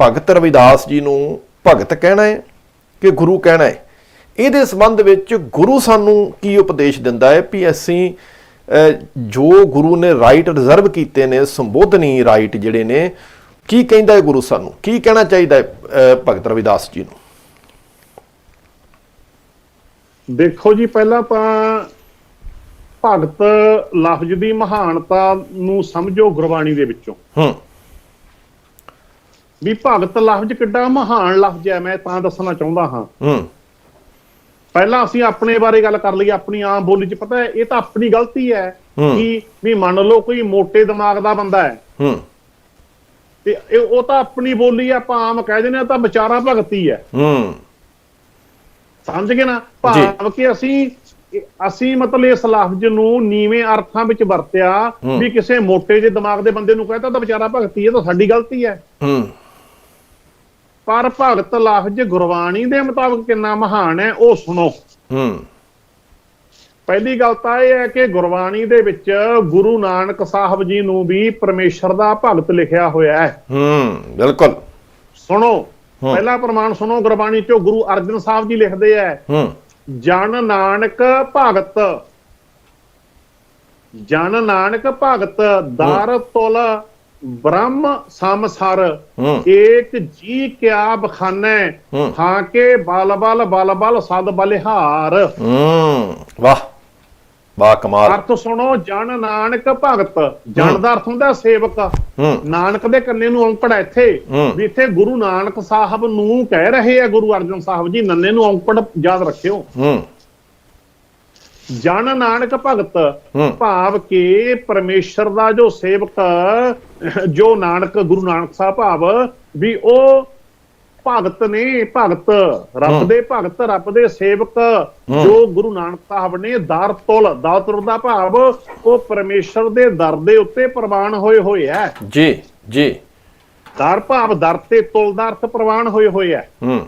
ਭਗਤ ਰਵਿਦਾਸ ਜੀ ਨੂੰ ਭਗਤ ਕਹਿਣਾ ਹੈ ਕਿ ਗੁਰੂ ਕਹਿਣਾ ਹੈ? ਇਹਦੇ ਸੰਬੰਧ ਵਿੱਚ ਗੁਰੂ ਸਾਨੂੰ ਕੀ ਉਪਦੇਸ਼ ਦਿੰਦਾ ਹੈ? ਵੀ ਅਸੀਂ ਜੋ ਗੁਰੂ ਨੇ ਰਾਈਟ ਰਿਜ਼ਰਵ ਕੀਤੇ ਨੇ ਸੰਬੋਧਨੀ ਰਾਈਟ ਜਿਹੜੇ ਨੇ ਕੀ ਕਹਿੰਦਾ ਹੈ ਗੁਰੂ ਸਾਨੂੰ? ਕੀ ਕਹਿਣਾ ਚਾਹੀਦਾ ਹੈ ਭਗਤ ਰਵਿਦਾਸ ਜੀ ਨੂੰ? ਦੇਖੋ ਜੀ ਪਹਿਲਾਂ ਤਾਂ ਭਗਤ ਲਫ਼ਜ਼ ਦੀ ਮਹਾਨਤਾ ਨੂੰ ਸਮਝੋ ਗੁਰਬਾਣੀ ਦੇ ਵਿੱਚੋਂ। ਹੂੰ। ਵੀ ਭਗਤ ਲਫ਼ਜ਼ ਕਿੱਡਾ ਮਹਾਨ ਲਫ਼ਜ਼ ਹੈ ਮੈਂ ਤਾਂ ਦੱਸਣਾ ਚਾਹੁੰਦਾ ਹਾਂ। ਹੂੰ। ਪਹਿਲਾਂ ਅਸੀਂ ਆਪਣੇ ਬਾਰੇ ਗੱਲ ਕਰ ਲਈ ਆਪਣੀ ਆਮ ਬੋਲੀ 'ਚ ਪਤਾ ਹੈ ਇਹ ਤਾਂ ਆਪਣੀ ਗਲਤੀ ਹੈ। ਕਿ ਵੀ ਮੰਨ ਲਓ ਕੋਈ ਮੋਟੇ ਦਿਮਾਗ ਦਾ ਬੰਦਾ ਹੈ। ਹੂੰ। ਤੇ ਇਹ ਉਹ ਤਾਂ ਆਪਣੀ ਬੋਲੀ ਆ, ਆਪਾਂ ਆਮ ਕਹਿ ਦਿੰਦੇ ਆ ਤਾਂ ਵਿਚਾਰਾ ਭਗਤੀ ਹੈ। ਹੂੰ। ਸਮਝ ਗਏ ਨਾ? ਭਾਵ ਕਿ ਅਸੀਂ ਅਸੀਂ ਮਤਲਬ ਇਸ ਲਫ਼ਜ਼ ਨੂੰ ਨੀਵੇਂ ਅਰਥਾਂ ਵਿੱਚ ਵਰਤਿਆ। ਵੀ ਕਿਸੇ ਮੋਟੇ ਜਿਹੇ ਦਿਮਾਗ ਦੇ ਬੰਦੇ ਨੂੰ ਕਹਤਾ ਤਾਂ ਵਿਚਾਰਾ ਭਗਤੀ ਹੈ ਤਾਂ ਸਾਡੀ ਗਲਤੀ ਹੈ। ਹੂੰ। ਪਰ ਭਗਤ ਲਫ਼ਜ਼ ਗੁਰਬਾਣੀ ਦੇ ਮੁਤਾਬਕ ਕਿੰਨਾ ਮਹਾਨ ਹੈ ਉਹ ਸੁਣੋ। ਹੂੰ। ਪਹਿਲੀ ਗੱਲ ਤਾਂ ਇਹ ਹੈ ਕਿ ਗੁਰਬਾਣੀ ਦੇ ਵਿੱਚ ਗੁਰੂ ਨਾਨਕ ਸਾਹਿਬ ਜੀ ਨੂੰ ਵੀ ਪਰਮੇਸ਼ਰ ਦਾ ਭਗਤ ਲਿਖਿਆ ਹੋਇਆ ਹੈ। ਹੂੰ ਬਿਲਕੁਲ। ਸੁਣੋ। ਪਹਿਲਾ ਪ੍ਰਮਾਣ ਸੁਣੋ ਗੁਰਬਾਣੀ ਚੋਂ ਗੁਰੂ ਅਰਜਨ ਸਾਹਿਬ ਜੀ ਲਿਖਦੇ ਹੂੰ ਜਨ ਨਾਨਕ ਭਗਤ ਜਨ ਨਾਨਕ ਭਗਤ ਦਰ ਤੁਲ ਬ੍ਰਹਮ ਸਮਸਰ ਏਕ ਜੀ ਕਿਆ ਬਖਾਨੈ ਹੂੰ। ਹਾਂ ਕੇ ਬਲ ਬਲ ਬਲ ਬਲ ਸਦ ਬਲਿਹਾਰ। ਵਾਹ ਵਾਹ ਕਮਾਲ। ਅਰਥ ਸੁਣੋ ਜਨ ਨਾਨਕ ਭਗਤ। ਜਨ ਦਾ ਅਰਥ ਹੁੰਦਾ ਸੇਵਕ। ਨਾਨਕ ਦੇ ਕੰਨੇ ਨੂੰ ਔਂਕੜ ਇੱਥੇ। ਵੀ ਇੱਥੇ ਗੁਰੂ ਨਾਨਕ ਸਾਹਿਬ ਨੂੰ ਕਹਿ ਰਹੇ ਆ ਗੁਰੂ ਅਰਜਨ ਸਾਹਿਬ ਜੀ ਨੰਨੇ ਨੂੰ ਔਂਕੜ ਯਾਦ ਰੱਖਿਓ। ਜਨ ਨਾਨਕ ਭਗਤ। ਭਾਵ ਕਿ ਪਰਮੇਸ਼ਰ ਦਾ ਜੋ ਸੇਵਕ ਜੋ ਨਾਨਕ ਗੁਰੂ ਨਾਨਕ ਸਾਹਿਬ ਭਾਵ ਵੀ ਉਹ ਭਗਤ ਨੇ ਭਗਤ। ਰੱਬ ਦੇ ਭਗਤ ਰੱਬ ਦੇ ਸੇਵਕ ਜੋ ਗੁਰੂ ਨਾਨਕ ਸਾਹਿਬ ਨੇ ਦਰ ਤੁਲ ਦਾਤਰ ਦਾ ਭਾਵ ਉਹ ਪਰਮੇਸ਼ਰ ਦੇ ਦਰ ਦੇ ਉੱਤੇ ਪ੍ਰਵਾਨ ਹੋਏ ਹੋਏ ਹੈ ਜੀ ਜੀ। ਦਰ ਭਾਵ ਦਰ ਤੇ ਤੁਲ ਦਾ ਅਰਥ ਪ੍ਰਵਾਨ ਹੋਏ ਹੋਏ ਹੈ ਹੂੰ।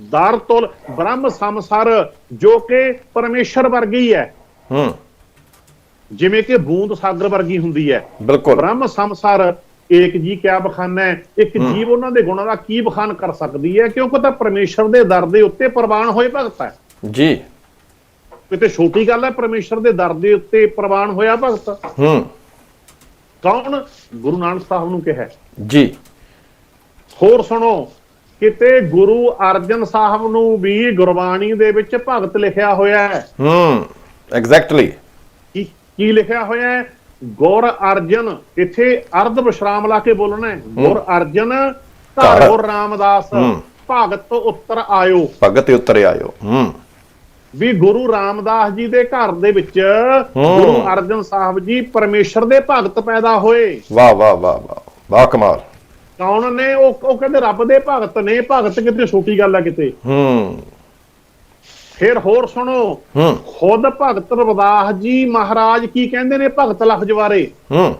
ਦਰ ਤੁਲ ਬ੍ਰਹਮ ਸੰਸਾਰ ਜੋ ਕਿ ਪਰਮੇਸ਼ਰ ਵਰਗੀ ਹੈ। ਹੂੰ। ਜਿਵੇਂ ਕਿ ਬੂੰਦ ਸਾਗਰ ਵਰਗੀ ਹੁੰਦੀ ਹੈ। ਬਿਲਕੁਲ। ਬ੍ਰਹਮ ਸੰਸਾਰ ਏਕ ਜੀ ਕਿਆ ਬਖਾਨਾ ਹੈ। ਇੱਕ ਜੀਵ ਉਹਨਾਂ ਦੇ ਗੁਣਾਂ ਦਾ ਕੀ ਬਖਾਨ ਕਰ ਸਕਦੀ ਹੈ? ਕਿਉਂਕਿ ਤਾਂ ਪਰਮੇਸ਼ਰ ਦੇ ਦਰ ਦੇ ਉੱਤੇ ਪ੍ਰਵਾਨ ਹੋਏ ਭਗਤ ਹੈ? ਜੀ। ਕਿਤੇ ਛੋਟੀ ਗੱਲ ਹੈ ਪਰਮੇਸ਼ਰ ਦੇ ਦਰ ਦੇ ਉੱਤੇ ਪ੍ਰਵਾਨ ਹੋਇਆ ਭਗਤ। ਹੂੰ। ਕੌਣ? ਗੁਰੂ ਨਾਨਕ ਸਾਹਿਬ ਨੂੰ ਕਿਹਾ ਜੀ। ਹੋਰ ਸੁਣੋ ਕਿਤੇ ਗੁਰੂ ਅਰਜਨ ਸਾਹਿਬ ਨੂੰ ਵੀ ਗੁਰਬਾਣੀ ਦੇ ਵਿੱਚ ਭਗਤ ਲਿਖਿਆ ਹੋਇਆ ਹੈ? ਹੂੰ ਐਗਜ਼ੈਕਟਲੀ ਕੀ ਲਿਖਿਆ ਹੋਇਆ ਹੈ? ਗੁਰ ਅਰਜਨ ਇੱਥੇ ਅਰਧ ਵਿਸ਼ਰਾਮ ਲਾ ਕੇ ਬੋਲਣਾ ਹੈ। ਗੁਰ ਅਰਜਨ। ਧਰ ਗੁਰ ਰਾਮਦਾਸ। ਭਗਤ ਉੱਤਰ ਆਇਓ। ਭਗਤ ਉਤਰੇ ਆਇਓ ਹੂੰ। ਵੀ ਗੁਰੂ ਰਾਮਦਾਸ ਜੀ ਦੇ ਘਰ ਦੇ ਵਿੱਚ। ਗੁਰੂ ਅਰਜਨ ਸਾਹਿਬ ਜੀ ਪਰਮੇਸ਼ਰ ਦੇ ਭਗਤ ਪੈਦਾ ਹੋਏ। ਵਾਹ ਵਾਹ ਵਾਹ ਵਾਹ। ਵਾਹ ਕਮਾਲ। ਕੌਣ ਨੇ? ਉਹ ਉਹ ਕਹਿੰਦੇ ਰੱਬ ਦੇ ਭਗਤ ਨੇ ਭਗਤ ਕਿਤੇ ਛੋਟੀ ਗੱਲ ਹੈ ਕਿਤੇ। ਹੂੰ। ਫਿਰ ਹੋਰ ਸੁਣੋ। ਹੂੰ। ਖੁਦ ਭਗਤ ਰਵਿਦਾਸ ਜੀ ਮਹਾਰਾਜ ਕੀ ਕਹਿੰਦੇ ਨੇ ਭਗਤ ਲਫ਼ਜ਼ ਬਾਰੇ? ਹੂੰ।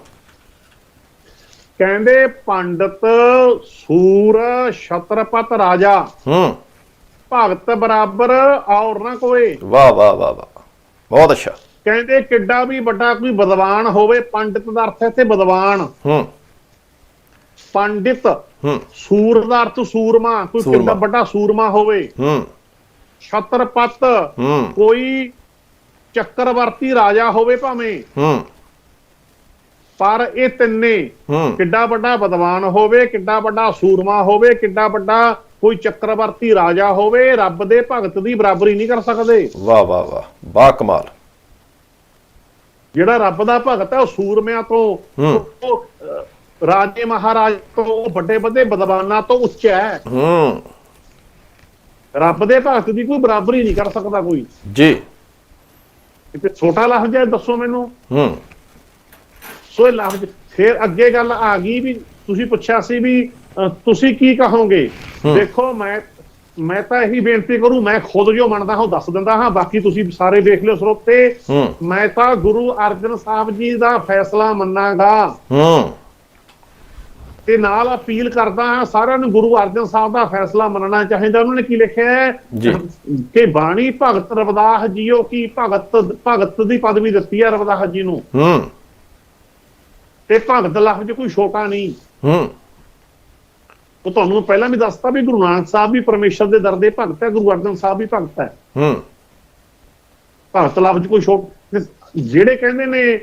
ਕਹਿੰਦੇ ਪੰਡਤ ਸੂਰ ਛਤਰਪਤ ਰਾਜਾ। ਹੂੰ। ਭਗਤ ਬਰਾਬਰ ਔਰ ਨਾ ਕੋਈ। ਵਾਹ ਵਾਹ ਵਾਹ ਵਾਹ। ਬਹੁਤ ਅੱਛਾ। ਕਹਿੰਦੇ ਕਿੱਡਾ ਵੀ ਵੱਡਾ ਕੋਈ ਵਿਦਵਾਨ ਹੋਵੇ ਪੰਡਿਤ ਦਾ ਅਰਥ ਹੈ ਤੇ ਵਿਦਵਾਨ। ਹੂੰ। ਪੰਡਿਤ ਹੂੰ। ਸੂਰ ਦਾ ਅਰਥ ਸੂਰਮਾ ਕੋਈ ਸੂਰਮਾ। ਕਿੰਨਾ ਵੱਡਾ ਸੂਰਮਾ ਹੋਵੇ। ਹੂੰ। ਛਤਰਪਤ ਹੂੰ। ਕੋਈ ਚੱਕਰਵਰਤੀ ਰਾਜਾ ਹੋਵੇ ਭਾਵੇਂ। ਹੂੰ। ਪਰ ਇਹ ਤਿੰਨੇ ਹੂੰ। ਕਿੱਡਾ ਵੱਡਾ ਵਿਦਵਾਨ ਹੋਵੇ ਕਿੱਡਾ ਵੱਡਾ ਸੂਰਮਾ ਹੋਵੇ ਕਿੱਡਾ ਵੱਡਾ ਕੋਈ ਚੱਕਰਵਰਤੀ ਰਾਜਾ ਹੋਵੇ ਰੱਬ ਦੇ ਭਗਤ ਦੀ ਬਰਾਬਰੀ ਨਹੀਂ ਕਰ ਸਕਦੇ। ਵਾਹ ਵਾਹ ਵਾਹ। ਵਾਹ ਕਮਾਲ। ਜਿਹੜਾ ਰੱਬ ਦਾ ਭਗਤ ਹੈ ਉਹ ਸੂਰਮਿਆਂ ਤੋਂ ਹੂੰ। ਉਹ, ਅਹ, ਰਾਜੇ ਮਹਾਰਾਜ ਤੋਂ ਉਹ ਵੱਡੇ ਵੱਡੇ ਵਿਦਵਾਨਾਂ ਤੋਂ ਉੱਚਾ ਹੈ। ਹੂੰ। ਰੱਬ ਦੇ ਭਗਤ ਦੀ ਕੋਈ ਬਰਾਬਰੀ ਨਹੀਂ ਕਰ ਸਕਦਾ ਕੋਈ। ਜੀ। ਕਿਤੇ ਛੋਟਾ ਲਫ਼ਜ਼ ਹੈ ਦੱਸੋ ਮੈਨੂੰ। ਹੂੰ। ਸੋ ਇਹ ਲਫ਼ਜ਼ ਫਿਰ ਅੱਗੇ ਗੱਲ ਆ ਗਈ ਵੀ ਤੁਸੀਂ ਪੁੱਛਿਆ ਸੀ ਵੀ ਤੁਸੀਂ ਕੀ ਕਹੋਗੇ? ਦੇਖੋ ਮੈਂ ਮੈਂ ਤਾਂ ਇਹੀ ਬੇਨਤੀ ਕਰੂ ਮੈਂ ਖੁਦ ਜੋ ਮੰਨਦਾ ਹਾਂ ਉਹ ਦੱਸ ਦਿੰਦਾ ਹਾਂ ਬਾਕੀ ਤੁਸੀਂ ਸਾਰੇ ਦੇਖ ਲਿਓ ਸਰੋਤੇ। ਮੈਂ ਤਾਂ ਗੁਰੂ ਅਰਜਨ ਸਾਹਿਬ ਜੀ ਦਾ ਫੈਸਲਾ ਮੰਨਾਂਗਾ। ਹੂੰ। ਤੇ ਨਾਲ ਅਪੀਲ ਕਰਦਾ ਹਾਂ ਸਾਰਿਆਂ ਨੂੰ ਗੁਰੂ ਅਰਜਨ ਸਾਹਿਬ ਦਾ ਫੈਸਲਾ ਮੰਨਣਾ ਚਾਹੀਦਾ। ਉਹਨਾਂ ਨੇ ਕੀ ਲਿਖਿਆ ਹੈ। ਕਿ ਬਾਣੀ ਭਗਤ ਰਵਿਦਾਸ ਜੀਓ ਕੀ ਭਗਤ ਭਗਤ ਦੀ ਪਦਵੀ ਦਿੱਤੀ ਹੈ ਰਵਿਦਾਸ ਜੀ ਨੂੰ। ਹੂੰ। ਤੇ ਭਗਤ ਲਫ਼ਜ਼ ਕੋਈ ਛੋਟਾ ਨਹੀਂ। ਹੂੰ। ਉਹ ਤੁਹਾਨੂੰ ਪਹਿਲਾਂ ਵੀ ਦੱਸਤਾ ਵੀ ਗੁਰੂ ਨਾਨਕ ਸਾਹਿਬ ਵੀ ਪਰਮੇਸ਼ਰ ਦੇ ਦਰ ਦੇ ਭਗਤ ਹੈ ਗੁਰੂ ਅਰਜਨ ਸਾਹਿਬ ਵੀ ਭਗਤ ਹੈ। ਹੂੰ। ਭਗਤ ਲਫ਼ਜ਼ ਕੋਈ ਛੋਟ ਜਿਹੜੇ ਕਹਿੰਦੇ ਨੇ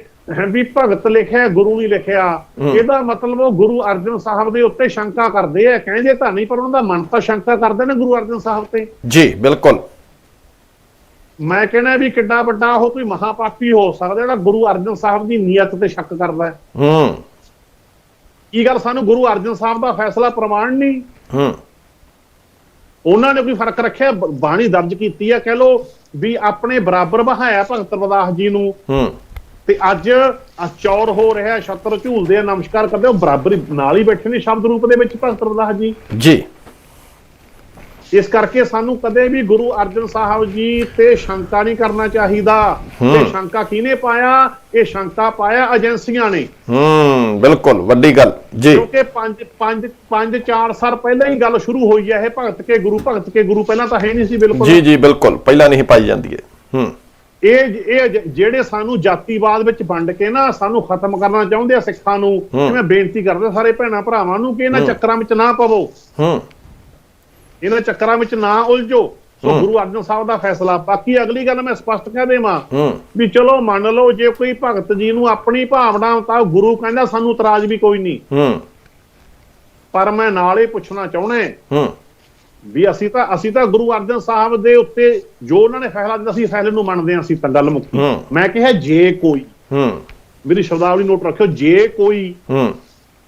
ਵੀ ਭਗਤ ਲਿਖਿਆ ਗੁਰੂ ਨਹੀਂ ਲਿਖਿਆ। ਇਹਦਾ ਮਤਲਬ ਉਹ ਗੁਰੂ ਅਰਜਨ ਸਾਹਿਬ ਦੇ ਉੱਤੇ ਸ਼ੰਕਾ ਕਰਦੇ ਆ। ਕਹਿੰਦੇ ਤਾਂ ਨਹੀਂ ਪਰ ਉਹਨਾਂ ਦਾ ਮਨ ਤਾਂ ਸ਼ੰਕਾ ਕਰਦੇ ਨੇ ਗੁਰੂ ਅਰਜਨ ਸਾਹਿਬ ਤੇ। ਜੀ ਬਿਲਕੁਲ। ਮੈਂ ਕਹਿੰਦਾ ਵੀ ਕਿੱਡਾ ਵੱਡਾ ਉਹ ਕੋਈ ਮਹਾਪਾਪੀ ਹੋ ਸਕਦਾ ਜਿਹੜਾ ਗੁਰੂ ਅਰਜਨ ਸਾਹਿਬ ਦੀ ਨੀਅਤ ਤੇ ਸ਼ੱਕ ਕਰਦਾ ਹੈ। ਹੂੰ। ਕੀ ਗੱਲ ਸਾਨੂੰ ਗੁਰੂ ਅਰਜਨ ਸਾਹਿਬ ਦਾ ਫੈਸਲਾ ਪ੍ਰਮਾਣ ਨਹੀਂ? ਹੂੰ। ਉਹਨਾਂ ਨੇ ਕੋਈ ਫ਼ਰਕ ਰੱਖਿਆ? ਬਾਣੀ ਦਰਜ ਕੀਤੀ ਹੈ। ਕਹਿ ਲੋ ਵੀ ਆਪਣੇ ਬਰਾਬਰ ਬਹਾਇਆ ਭਗਤ ਰਵਿਦਾਸ ਜੀ ਨੂੰ। ਹੂੰ। ਤੇ ਅੱਜ ਚੌਰ ਹੋ ਰਿਹਾ ਛੱਤਰ ਝੂਲਦੇ ਆ ਨਮਸਕਾਰ ਕਰਦੇ ਆ ਉਹ ਬਰਾਬਰ ਨਾਲ ਹੀ ਬੈਠੇ ਨੇ ਸ਼ਬਦ ਰੂਪ ਦੇ ਵਿੱਚ ਭਗਤ ਰਵਿਦਾਸ ਜੀ। ਜੀ। ਇਸ ਕਰਕੇ ਸਾਨੂੰ ਕਦੇ ਵੀ ਗੁਰੂ ਅਰਜਨ ਸਾਹਿਬ ਜੀ ਤੇ ਸ਼ੰਕਾ ਨਹੀਂ ਕਰਨਾ ਚਾਹੀਦਾ। ਤੇ ਸ਼ੰਕਾ ਕਿਹਨੇ ਪਾਇਆ? ਇਹ ਸ਼ੰਕਾ ਪਾਇਆ ਏਜੰਸੀਆਂ ਨੇ। ਹੂੰ ਬਿਲਕੁਲ ਵੱਡੀ ਗੱਲ। ਜੀ। ਕਿਉਂਕਿ 5 5 5 4 ਸਾਲ ਪਹਿਲਾਂ ਹੀ ਗੱਲ ਸ਼ੁਰੂ ਹੋਈ ਹੈ ਇਹ ਭਗਤ ਕੇ ਗੁਰੂ ਭਗਤ ਕੇ ਗੁਰੂ ਪਹਿਲਾਂ ਤਾਂ ਹੈ ਨਹੀਂ ਸੀ ਬਿਲਕੁਲ। ਜੀ ਜੀ ਬਿਲਕੁਲ ਪਹਿਲਾਂ ਨਹੀਂ ਪਾਈ ਜਾਂਦੀ ਹੈ। ਹੂੰ। ਇਹ ਇਹ ਜਿਹੜੇ ਸਾਨੂੰ ਜਾਤੀਵਾਦ ਵਿੱਚ ਵੰਡ ਕੇ ਨਾ ਸਾਨੂੰ ਖਤਮ ਕਰਨਾ ਚਾਹੁੰਦੇ ਆ ਸਿੱਖਾਂ ਨੂੰ ਮੈਂ ਬੇਨਤੀ ਕਰਦਾ ਸਾਰੇ ਭੈਣਾਂ ਭਰਾਵਾਂ ਨੂੰ ਕਿ ਇਹਨਾਂ ਚੱਕਰਾਂ ਵਿੱਚ ਨਾ ਪਵੋ। ਹੂੰ। ਇਹਨਾਂ ਚੱਕਰਾਂ ਵਿੱਚ ਨਾ ਉਲਝੋ। ਸੋ ਗੁਰੂ ਅਰਜਨ ਸਾਹਿਬ ਦਾ ਫੈਸਲਾ। ਬਾਕੀ ਅਗਲੀ ਗੱਲ ਮੈਂ ਸਪਸ਼ਟ ਕਹਿ ਦੇਵਾਂ ਵੀ ਚਲੋ ਮੰਨ ਲਓ ਜੇ ਕੋਈ ਭਗਤ ਜੀ ਨੂੰ ਆਪਣੀ ਭਾਵਨਾ ਤਾਂ ਗੁਰੂ ਕਹਿੰਦਾ ਸਾਨੂੰ ਇਤਰਾਜ਼ ਵੀ ਕੋਈ ਨਹੀਂ। ਹੂੰ। ਪਰ ਮੈਂ ਨਾਲ ਹੀ ਪੁੱਛਣਾ ਚਾਹੁੰਦਾ ਹੂੰ। ਵੀ ਅਸੀਂ ਤਾਂ ਅਸੀਂ ਤਾਂ ਗੁਰੂ ਅਰਜਨ ਸਾਹਿਬ ਦੇ ਉੱਤੇ ਜੋ ਉਹਨਾਂ ਨੇ ਫੈਸਲਾ ਦਿੱਤਾ ਸੀ ਫੈਸਲੇ ਨੂੰ ਮੰਨਦੇ ਹਾਂ ਅਸੀਂ ਤਾਂ ਗੱਲ ਮੁੱਕੀ। ਮੈਂ ਕਿਹਾ ਜੇ ਕੋਈ ਹੂੰ। ਮੇਰੀ ਸ਼ਬਦਾਵਲੀ ਨੋਟ ਰੱਖਿਓ ਜੇ ਕੋਈ ਹੂੰ।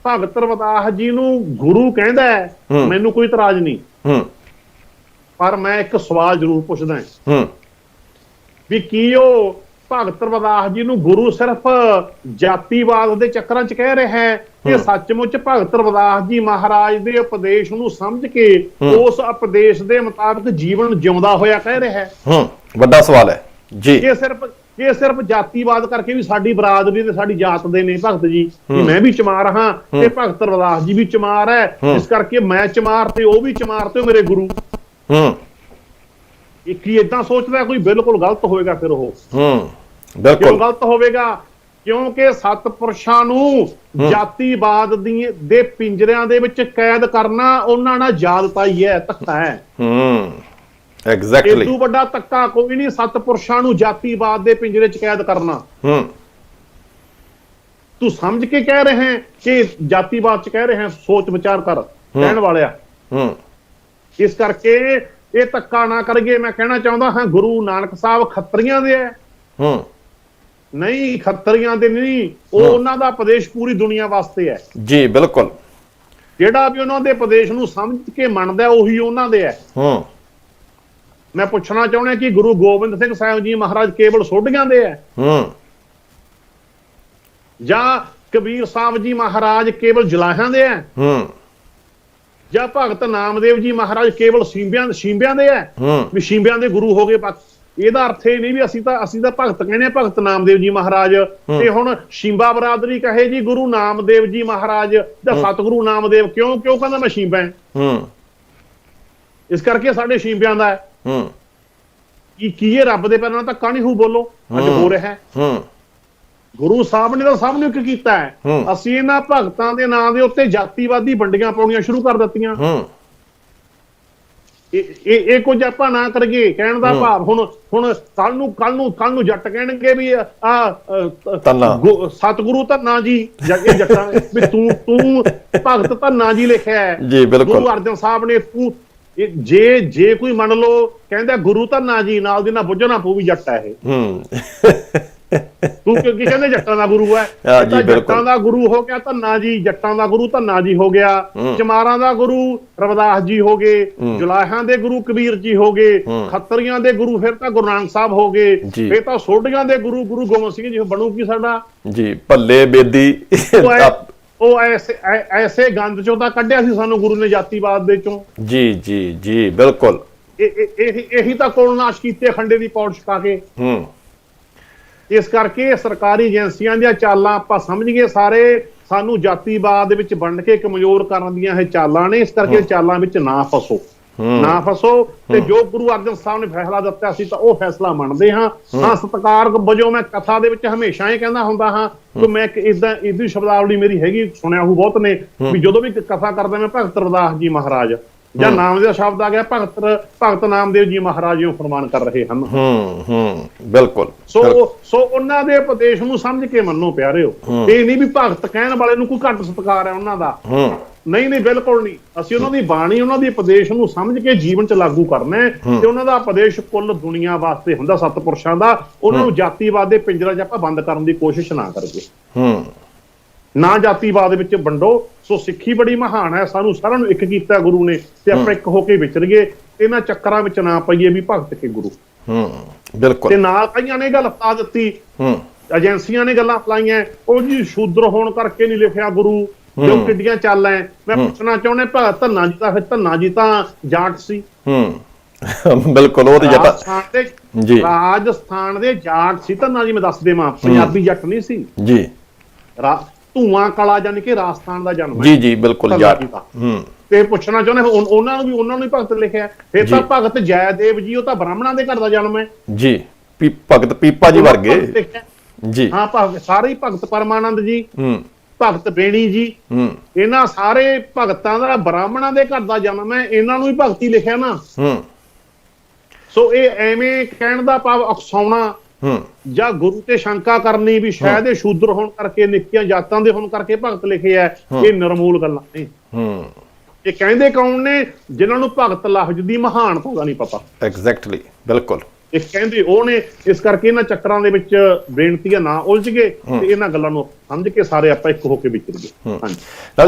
ਭਗਤ ਰਵਿਦਾਸ ਜੀ ਨੂੰ ਗੁਰੂ ਕਹਿੰਦਾ ਹੈ, ਹੂੰ। ਮੈਨੂੰ ਕੋਈ ਇਤਰਾਜ਼ ਨਹੀਂ। ਹੂੰ। ਪਰ ਮੈਂ ਇੱਕ ਸਵਾਲ ਜ਼ਰੂਰ ਪੁੱਛਦਾ ਹਾਂ। ਹੂੰ। ਵੀ ਕੀ ਉਹ ਭਗਤ ਰਵਿਦਾਸ ਜੀ ਨੂੰ ਗੁਰੂ ਸਿਰਫ ਜਾਤੀਵਾਦ ਦੇ ਚੱਕਰਾਂ 'ਚ ਕਹਿ ਰਿਹਾ ਹੈ ਕਿ ਸੱਚਮੁੱਚ ਭਗਤ ਰਵਿਦਾਸ ਜੀ ਮਹਾਰਾਜ ਦੇ ਉਪਦੇਸ਼ ਨੂੰ ਸਮਝ ਕੇ ਉਸ ਉਪਦੇਸ਼ ਦੇ ਮੁਤਾਬਕ ਜੀਵਨ ਜਿਉਂਦਾ ਹੋਇਆ ਕਹਿ ਰਿਹਾ ਹੈ। ਹੂੰ ਵੱਡਾ ਸਵਾਲ ਹੈ। ਜੀ। ਇਹ ਸਿਰਫ ਇਹ ਸਿਰਫ ਜਾਤੀਵਾਦ ਕਰਕੇ ਵੀ ਸਾਡੀ ਬਰਾਦਰੀ ਤੇ ਸਾਡੀ ਜਾਤ ਦੇ ਨੇ ਭਗਤ ਜੀ। ਕਿ ਮੈਂ ਵੀ ਚਮਾਰ ਹਾਂ। ਤੇ ਭਗਤ ਰਵਿਦਾਸ ਜੀ ਵੀ ਚਮਾਰ ਹੈ। ਇਸ ਕਰਕੇ ਮੈਂ ਚਮਾਰ ਤੇ ਉਹ ਵੀ ਚਮਾਰ ਤੇ ਮੇਰੇ ਗੁਰੂ। ਹੂੰ। ਇਹ ਕੀ ਇਦਾਂ ਸੋਚਦਾ ਕੋਈ ਬਿਲਕੁਲ ਗਲਤ ਹੋਏਗਾ ਫਿਰ ਉਹ। ਹੂੰ ਬਿਲਕੁਲ। ਗਲਤ ਹੋਵੇਗਾ ਕਿਉਂਕਿ ਸਤਪੁਰਸ਼ਾਂ ਨੂੰ ਜਾਤੀਵਾਦ ਦੀ ਦੇ ਪਿੰਜਰਿਆਂ ਦੇ ਵਿੱਚ ਕੈਦ ਕਰਨਾ ਉਹਨਾਂ ਨਾਲ ਜਾਦਤਾ ਹੀ ਹੈ ਧੱਕਾ ਹੈ। ਹੂੰ ਐਗਜ਼ੈਕਟਲੀ ਇਦੋਂ ਵੱਡਾ ਧੱਕਾ ਕੋਈ ਨਹੀਂ ਸਤਪੁਰਸ਼ਾਂ ਨੂੰ ਜਾਤੀਵਾਦ ਦੇ ਪਿੰਜਰੇ 'ਚ ਕੈਦ ਕਰਨਾ। ਹੂੰ। ਤੂੰ ਸਮਝ ਕੇ ਕਹਿ ਰਹੇ ਹੈ ਕਿ ਜਾਤੀਵਾਦ 'ਚ ਕਹਿ ਰਹੇ ਹੈ ਸੋਚ ਵਿਚਾਰ ਕਰ ਕਹਿਣ ਵਾਲਿਆ। ਹੂੰ। ਇਸ ਕਰਕੇ ਇਹ ਧੱਕਾ ਨਾ ਕਰੀਏ ਮੈਂ ਕਹਿਣਾ ਚਾਹੁੰਦਾ ਹਾਂ ਗੁਰੂ ਨਾਨਕ ਸਾਹਿਬ ਖੱਤਰੀਆਂ ਦੇ ਹੈ। ਹੂੰ। ਨਹੀਂ ਖੱਤਰੀਆਂ ਦੇ ਨਹੀਂ ਉਹ ਉਹਨਾਂ ਦਾ ਉਪਦੇਸ਼ ਪੂਰੀ ਦੁਨੀਆ ਵਾਸਤੇ ਹੈ। ਜੀ ਬਿਲਕੁਲ। ਜਿਹੜਾ ਵੀ ਉਹਨਾਂ ਦੇ ਉਪਦੇਸ਼ ਨੂੰ ਸਮਝ ਕੇ ਮੰਨਦਾ ਉਹੀ ਉਹਨਾਂ ਦੇ ਹੈ। ਹੂੰ। ਮੈਂ ਪੁੱਛਣਾ ਚਾਹੁੰਦਾ ਕਿ ਗੁਰੂ ਗੋਬਿੰਦ ਸਿੰਘ ਸਾਹਿਬ ਜੀ ਮਹਾਰਾਜ ਕੇਵਲ ਸੋਢੀਆਂ ਦੇ ਹੈ? ਹੂੰ। ਜਾਂ ਕਬੀਰ ਸਾਹਿਬ ਜੀ ਮਹਾਰਾਜ ਕੇਵਲ ਜਲਾਹਾਂ ਦੇ ਹੈ? ਹੂੰ। ਜਾਂ ਭਗਤ ਨਾਮਦੇਵ ਜੀ ਮਹਾਰਾਜ ਕੇਵਲ ਸਿੰਬਿਆਂ ਸਿੰਬਿਆਂ ਦੇ ਹੈ ਵੀ ਸਿੰਬਿਆਂ ਦੇ ਗੁਰੂ ਹੋ ਗਏ ਇਹਦਾ ਅਰਥ ਇਹ ਨਹੀਂ ਵੀ ਅਸੀਂ ਤਾਂ ਅਸੀਂ ਤਾਂ ਭਗਤ ਕਹਿੰਦੇ ਆ ਭਗਤ ਨਾਮਦੇਵ ਜੀ ਮਹਾਰਾਜ। ਤੇ ਹੁਣ ਸ਼ਿੰਬਾ ਬਰਾਦਰੀ ਕਹੇ ਜੀ ਗੁਰੂ ਨਾਮਦੇਵ ਜੀ ਮਹਾਰਾਜ ਜਾਂ ਸਤਿਗੁਰੂ ਨਾਮਦੇਵ ਕਿਉਂ ਕਿਉਂ ਕਹਿੰਦਾ ਮੈਂ ਸ਼ਿੰਬਾ ਹਾਂ। ਹੂੰ। ਇਸ ਕਰਕੇ ਸਾਡੇ ਸ਼ਿੰਬਿਆਂ ਦਾ ਹੈ। ਹੂੰ। ਕੀ ਕੀ ਇਹ ਰੱਬ ਦੇ ਪੈਰਾਂ ਨਾਲ ਧੱਕਾ ਨਹੀਂ ਹੋ ਬੋਲੋ? ਅੱਜ ਹੋ ਰਿਹਾ ਹੈ। ਹੂੰ। ਗੁਰੂ ਸਾਹਿਬ ਨੇ ਤਾਂ ਸਭ ਨੂੰ ਇੱਕ ਕੀਤਾ ਹੈ। ਅਸੀਂ ਇਹਨਾਂ ਭਗਤਾਂ ਦੇ ਨਾਂ ਦੇ ਉੱਤੇ ਜਾਤੀਵਾਦੀ ਵੰਡੀਆਂ ਪਾਉਣੀਆਂ ਸ਼ੁਰੂ ਕਰ ਦਿੱਤੀਆਂ। ਇਹ ਇਹ ਕੁਝ ਆਪਾਂ ਨਾ ਕਰੀਏ ਕਹਿਣ ਦਾ ਭਾਵ ਹੁਣ ਹੁਣ ਕੱਲ ਨੂੰ ਕੱਲ ਨੂੰ ਕੱਲ ਨੂੰ ਜੱਟ ਕਹਿਣਗੇ ਵੀ ਆ। ਸਤਿਗੁਰੂ ਧੰਨਾ ਜੀ ਜੱਗੇ ਜੱਟਾਂ ਨੇ, ਵੀ ਤੂੰ ਤੂੰ ਭਗਤ ਧੰਨਾ ਜੀ ਲਿਖਿਆ ਹੈ। ਜੀ, ਬਿਲਕੁਲ। ਗੁਰੂ ਅਰਜਨ ਸਾਹਿਬ ਨੇ ਤੂੰ ਜੇ ਜੇ ਕੋਈ ਮੰਨ ਲਓ ਕਹਿੰਦਾ ਗੁਰੂ ਧੰਨਾ ਜੀ ਨਾਲ ਦੀ ਨਾਲ ਬੁੱਝਣਾ ਪਊ ਵੀ ਜੱਟ ਹੈ ਇਹ। ਹੂੰ। ਤੂੰ ਕਿਉਂਕਿ ਕਹਿੰਦੇ ਜੱਟਾਂ ਦਾ ਗੁਰੂ ਹੈ? ਤਾਂ। ਜੱਟਾਂ ਦਾ ਗੁਰੂ ਹੋ ਗਿਆ ਧੰਨਾ ਜੀ ਜੱਟਾਂ ਦਾ ਗੁਰੂ ਧੰਨਾ ਜੀ ਹੋ ਗਿਆ। ਚਮਾਰਾਂ ਦਾ ਗੁਰੂ ਰਵਿਦਾਸ ਜੀ ਹੋ ਗਏ। ਜੁਲਾਹਾਂ ਦੇ ਗੁਰੂ ਕਬੀਰ ਜੀ ਹੋ ਗਏ। ਖੱਤਰੀਆਂ ਦੇ ਗੁਰੂ ਫਿਰ ਤਾਂ ਗੁਰੂ ਨਾਨਕ ਸਾਹਿਬ ਹੋ ਗਏ। ਫਿਰ ਤਾਂ ਸੋਢੀਆਂ ਦੇ ਗੁਰੂ ਗੁਰੂ ਗੋਬਿੰਦ ਸਿੰਘ ਜੀ ਬਣੂ ਕੀ ਸਾਡਾ? ਜੀ ਭੱਲੇ ਬੇਦੀ। ਉਹ ਐਸੇ ਐਸੇ ਗੰਦ ਚੋਂ ਤਾਂ ਕੱਢਿਆ ਸੀ ਸਾਨੂੰ ਗੁਰੂ ਨੇ ਜਾਤੀਵਾਦ ਦੇ ਚੋਂ। ਜੀ ਜੀ ਜੀ ਬਿਲਕੁਲ। ਇਹ ਇਹ- ਇਹੀ ਇਹੀ ਤਾਂ ਕੋਲ ਨਾਸ਼ ਕੀਤੇ ਖੰਡੇ ਦੀ ਪੌੜ ਛਕਾ ਕੇ। ਹੂੰ। ਇਸ ਕਰਕੇ ਸਰਕਾਰੀ ਏਜੰਸੀਆਂ ਦੀਆਂ ਚਾਲਾਂ ਆਪਾਂ ਸਮਝ ਗਏ ਸਾਰੇ ਸਾਨੂੰ ਜਾਤੀਵਾਦ ਦੇ ਵਿੱਚ ਵੰਡ ਕੇ ਕਮਜ਼ੋਰ ਕਰਨ ਦੀਆਂ ਇਹ ਚਾਲਾਂ ਨੇ ਇਸ ਕਰਕੇ ਚਾਲਾਂ ਵਿੱਚ ਨਾ ਫਸੋ। ਨਾ ਫਸੋ ਤੇ ਜੋ ਗੁਰੂ ਅਰਜਨ ਸਾਹਿਬ ਨੇ ਫੈਸਲਾ ਦਿੱਤਾ ਸੀ ਤਾਂ ਉਹ ਫੈਸਲਾ ਮੰਨਦੇ ਹਾਂ। ਹਾਂ। ਸਤਕਾਰ ਵਜੋਂ ਮੈਂ ਕਥਾ ਦੇ ਵਿੱਚ ਹਮੇਸ਼ਾ ਇਹ ਕਹਿੰਦਾ ਹੁੰਦਾ ਹਾਂ ਕਿ ਮੈਂ ਇੱਕ ਇਦਾਂ ਇਦੀ ਸ਼ਬਦਾਵਲੀ ਮੇਰੀ ਹੈਗੀ ਸੁਣਿਆ ਹੋ ਬਹੁਤ ਨੇ ਵੀ ਜਦੋਂ ਵੀ ਕਥਾ ਕਰਦਾ ਮੈਂ ਭਗਤ ਰਵਿਦਾਸ ਜੀ ਮਹਾਰਾਜ। ਜਾਂ ਨਾਮ ਦਾ ਸ਼ਬਦ ਆ ਗਿਆ ਭਗਤ ਭਗਤ ਨਾਮਦੇਵ ਜੀ ਮਹਾਰਾਜ ਨੂੰ ਫਰਮਾਨ ਕਰ ਰਹੇ ਹਨ। ਹੂੰ ਹੂੰ ਬਿਲਕੁਲ ਸੋ ਸੋ ਉਹਨਾਂ ਦੇ ਉਪਦੇਸ਼ ਨੂੰ ਸਮਝ ਕੇ ਮੰਨੋ ਪਿਆਰਿਓ। ਇਹ ਨਹੀਂ ਵੀ ਭਗਤ ਕਹਿਣ ਵਾਲੇ ਨੂੰ ਕੋਈ ਘੱਟ ਸਤਿਕਾਰ ਹੈ ਉਹਨਾਂ ਦਾ। ਹੂੰ। ਨਹੀਂ ਨਹੀਂ ਬਿਲਕੁਲ ਨਹੀਂ। ਅਸੀਂ ਉਹਨਾਂ ਦੀ ਬਾਣੀ ਉਹਨਾਂ ਦੀ ਉਪਦੇਸ਼ ਨੂੰ ਸਮਝ ਕੇ ਜੀਵਨ 'ਚ ਲਾਗੂ ਕਰਨਾ ਹੈ ਤੇ ਉਹਨਾਂ ਦਾ ਉਪਦੇਸ਼ ਕੁੱਲ ਦੁਨੀਆ ਵਾਸਤੇ ਹੁੰਦਾ ਸਤਪੁਰਸ਼ਾਂ ਦਾ। ਉਹਨਾਂ ਨੂੰ ਜਾਤੀਵਾਦ ਦੇ ਪਿੰਜਰਾ 'ਚ ਆਪਾਂ ਬੰਦ ਕਰਨ ਦੀ ਕੋਸ਼ਿਸ਼ ਨਾ ਕਰੀਏ। ਹੂੰ। ਨਾ ਜਾਤੀਵਾਦ ਵਿੱਚ ਵੰਡੋ। ਸੋ ਸਿੱਖੀ ਬੜੀ ਮਹਾਨ ਹੈ। ਸਾਨੂੰ ਸਾਰਿਆਂ ਨੂੰ ਇੱਕ ਕੀਤਾ ਗੁਰੂ ਨੇ ਤੇ ਆਪਾਂ ਇੱਕ ਹੋ ਕੇ ਵਿਚਰੀਏ ਇਹਨਾਂ ਚੱਕਰਾਂ ਵਿੱਚ ਨਾ ਪਈਏ ਵੀ ਭਗਤ ਕੇ ਗੁਰੂ। ਹੂੰ ਤੇ ਬਿਲਕੁਲ ਨਾਲ ਕਈਆਂ ਨੇ ਗੱਲ ਪਾ ਦਿੱਤੀ। ਹੂੰ। ਏਜੰਸੀਆਂ ਨੇ ਗੱਲਾਂ ਫਲਾਈਆਂ ਉਹ ਜੀ ਸ਼ੂਦਰ ਹੋਣ ਕਰਕੇ ਨਹੀਂ ਲਿਖਿਆ ਗੁਰੂ। ਜੋ ਕਿੱਡੀਆਂ ਚੱਲ ਐ। ਮੈਂ ਪੁੱਛਣਾ ਚਾਹੁੰਦਾ ਭਗਤ ਧੰਨਾ ਜੀ ਤਾਂ ਫਿਰ ਧੰਨਾ ਜੀ ਤਾਂ ਜਾਟ ਸੀ। ਹੂੰ। ਬਿਲਕੁਲ ਉਹ ਤੇ ਜੱਟ ਰਾਜਸਥਾਨ ਦੇ ਜੀ। ਰਾਜਸਥਾਨ ਦੇ ਜਾਟ ਸੀ। ਧੰਨਾ ਜੀ ਮੈਂ ਦੱਸ ਦੇਵਾਂ। ਪੰਜਾਬੀ ਜੱਟ ਨਹੀਂ ਸੀ। ਜੀ। ਰਾ- ਧੂਆਂ ਕਲਾ ਜਾਨੀ ਕਿ ਰਾਜਸਥਾਨ ਦਾ ਜਨਮ ਹੈ। ਜੀ ਜੀ ਬਿਲਕੁਲ ਦਾ। ਹੂੰ। ਤੇ ਪੁੱਛਣਾ ਚਾਹੁੰਦੇ ਉਹਨਾਂ ਨੂੰ ਵੀ ਉਹਨਾਂ ਨੂੰ ਹੀ ਭਗਤ ਲਿਖਿਆ ਫਿਰ ਤਾਂ। ਭਗਤ ਜੈਦੇਵ ਜੀ ਉਹ ਤਾਂ ਬ੍ਰਾਹਮਣਾਂ ਦੇ ਘਰ ਦਾ ਜਨਮ ਹੈ। ਜੀ ਪੀ ਭਗਤ ਪੀਪਾ ਜੀ ਵਰਗੇ। ਜੀ। ਹਾਂ ਭਗਤ ਸਾਰੇ ਹੀ ਭਗਤ ਪਰਮਾਨੰਦ ਜੀ ਹੂੰ। ਭਗਤ ਬੇਣੀ ਜੀ। ਹੂੰ। ਇਹਨਾਂ ਸਾਰੇ ਭਗਤਾਂ ਦਾ ਬ੍ਰਾਹਮਣਾਂ ਦੇ ਘਰ ਦਾ ਜਨਮ ਹੈ। ਇਹਨਾਂ ਨੂੰ ਹੀ ਭਗਤੀ ਲਿਖਿਆ ਨਾ। ਹੂੰ। ਸੋ ਇਹ ਐਵੇਂ ਕਹਿਣ ਦਾ ਭਾਵ ਅਕਸਾਉਣਾ ਹੂੰ। ਜਾਂ ਗੁਰੂ ਤੇ ਸ਼ੰਕਾ ਕਰਨੀ ਵੀ ਸ਼ਾਇਦ ਇਹ ਸ਼ੂਦਰ ਹੋਣ ਕਰਕੇ ਨਿੱਕੀਆਂ ਜਾਤਾਂ ਦੇ ਹੋਣ ਕਰਕੇ ਭਗਤ ਲਿਖੇ ਆ ਇਹ ਨਿਰਮੂਲ ਗੱਲਾਂ ਨੇ। ਹੂੰ। ਇਹ ਕਹਿੰਦੇ ਕੌਣ ਨੇ? ਜਿਨ੍ਹਾਂ ਨੂੰ ਭਗਤ ਲਫ਼ਜ਼ ਦੀ ਮਹਾਨਤਾ ਦਾ ਨਹੀਂ ਪਤਾ। ਐਗਜ਼ੈਕਟਲੀ ਬਿਲਕੁਲ। ਇਹ ਕਹਿੰਦੇ ਉਹ ਨੇ ਇਸ ਕਰਕੇ ਇਹਨਾਂ ਚੱਕਰਾਂ ਦੇ ਵਿੱਚ ਬੇਨਤੀਆਂ ਨਾ ਉਲਝ ਗਏ ਤੇ ਇਹਨਾਂ ਗੱਲਾਂ ਨੂੰ ਸਮਝ ਕੇ ਸਾਰੇ ਆਪਾਂ ਇੱਕ ਹੋ ਕੇ ਵਿਚਰੀਏ ਹਾਂਜੀ।